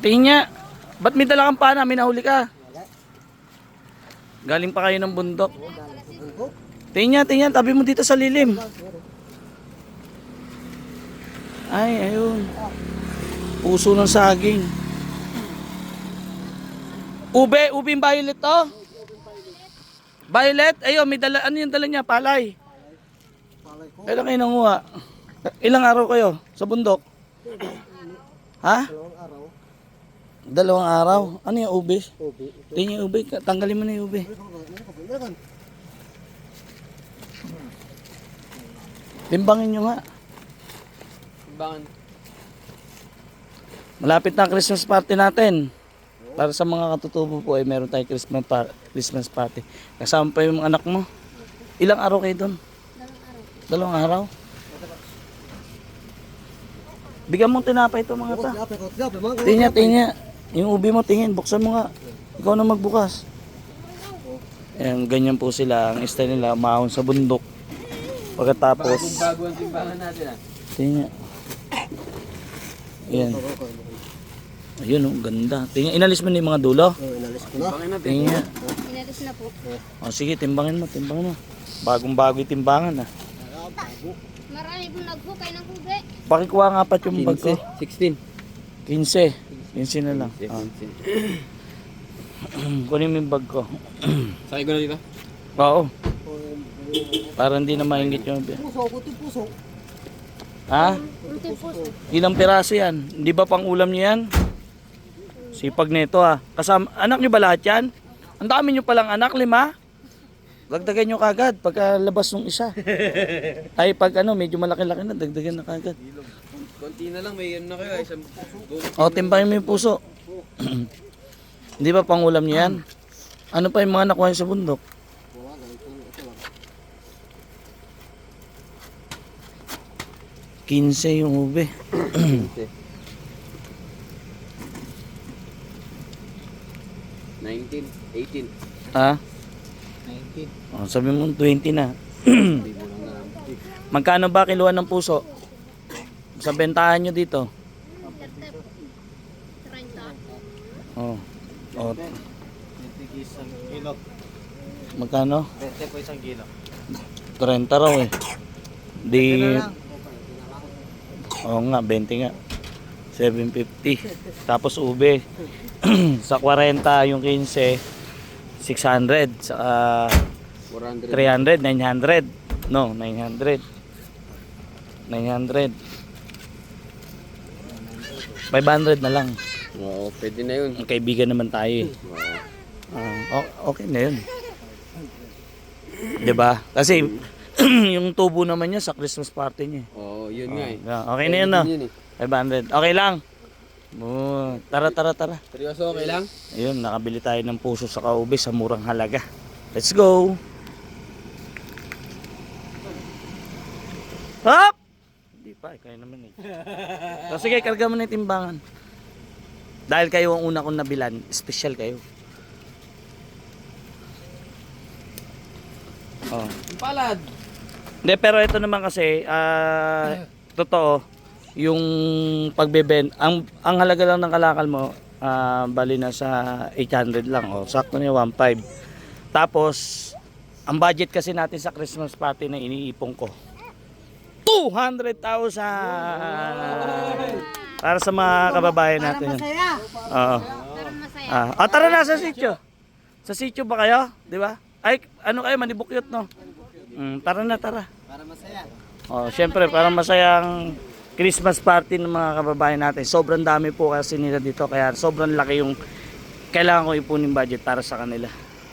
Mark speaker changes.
Speaker 1: Tingin niya. Ba't may dala kang pana? May nahuli ka. Galing pa kayo ng bundok. Tingin niya. Tabi mo dito sa lilim. Ay, ayun. Puso ng saging. Ube, ubing violet to. Violet, ayun, may dala, ano yung dala niya? Palay. Kailan kayo nanguha? Ilang araw kayo sa bundok? Ha? Dalawang araw. Ano yung ube? Tingin yung ube. Tanggalin mo na yung ube. Timbangin nyo nga.
Speaker 2: Timbangan.
Speaker 1: Malapit na ang Christmas party natin. Para sa mga katutubo po ay meron tayong Christmas, par- Christmas party. Kasama pa yung anak mo. Ilang araw kayo doon? Dalawang araw. Bigyan mong tinapay ito mga ta. Tingnan, tingnan. Yung ubi mo, tingin. Buksan mo nga. Ikaw na magbukas. Ayan, ganyan po sila. Ang style nila, mahon sa bundok. Pagkatapos,
Speaker 2: Bago ang timbangan natin ah.
Speaker 1: tingnan. Ayan. Ayun, oh, ganda. Tingnan, inalis mo na yung mga dulo.
Speaker 2: Timbangan natin.
Speaker 1: Tingnan.
Speaker 3: Inalis na po.
Speaker 1: O sige, timbangin mo, timbangin mo. Bagong bago yung timbangan ah.
Speaker 3: Marami po naghukay ng kube.
Speaker 1: Pakikuha nga pa yung bag ko.
Speaker 2: 16.
Speaker 1: 15. 15 na lang. Ah. Kunin mo yung bag ko.
Speaker 2: Sakay ko na dito.
Speaker 1: Oo. Para hindi na maingit yung...
Speaker 4: Puso, puti puso.
Speaker 1: Ha?
Speaker 3: Ultim puso.
Speaker 1: Ilang piraso yan? Hindi ba pang ulam niyo yan? Sipag nito ah. Kasama, anak niyo ba lahat yan? Ang dami niyo palang anak, lima? Dagdagan niyo kagad pagkalabas ng isa. Ay pag ano, medyo malaki-laki na, dagdagan na kagad.
Speaker 2: Konti na lang, may ano na kayo. Isang
Speaker 1: O, timbangin mo yung puso. Hindi ba pang ulam niyo yan? Ano pa yung mga nakuha sa bundok? Kinse yung ube.
Speaker 2: 19, 18.
Speaker 1: Ha?
Speaker 4: 19.
Speaker 1: Oh, sabi mo 20 na. Magkano ba kiluan ng puso? Sa bentahan nyo dito?
Speaker 3: 30.
Speaker 1: Oh. Oh,
Speaker 4: 20 isang kilo.
Speaker 1: magkano?
Speaker 4: 20 po isang kilo.
Speaker 1: 30 raw eh. Di, oo nga, 20 nga. 750. Tapos ube. sa 40 yung 15, 600. Sa
Speaker 2: 400.
Speaker 1: 300, 900. No, 900. 900. 500 na lang.
Speaker 2: Oo, pwede na yun.
Speaker 1: Kaibigan naman tayo eh.
Speaker 2: Oo.
Speaker 1: Ah, o- okay na yun. 'Di ba? Kasi yung tubo naman niya sa Christmas party niya. eh.
Speaker 2: Oo, yun nga eh.
Speaker 1: Ah, Okay na yun, no?
Speaker 2: Yun eh.
Speaker 1: 500. Okay lang. Oh, tara, tara, tara.
Speaker 2: Seryoso, okay lang?
Speaker 1: Ayun, nakabili tayo ng puso sa kaube sa murang halaga. Let's go! Hop! Hindi pa, eh, kayo naman eh. So, sige, karga mo na yung timbangan. Dahil kayo ang una kong nabilan, special kayo. Oh.
Speaker 2: Palad.
Speaker 1: Hindi, pero ito naman kasi, ah, totoo, yung pagbeben, ang, ang halaga lang ng kalakal mo, ah, bali na sa 800 lang, oh, sakto niya 1.5. Tapos, ang budget kasi natin sa Christmas party na iniipon ko, 200,000! Para sa mga kababayan natin. Oo.
Speaker 3: Para masaya.
Speaker 1: Ah, ah, tara na sa sityo. Sa sityo ba kayo? Di ba? Ay, ano kayo, manibukyot, no? Mm, tara na, tara.
Speaker 4: Para masaya.
Speaker 1: Oh, syempre para masayang Christmas party ng mga kababayan natin. Sobrang dami po kasi nila dito kaya sobrang laki yung kailangan ko ipunin budget para sa kanila.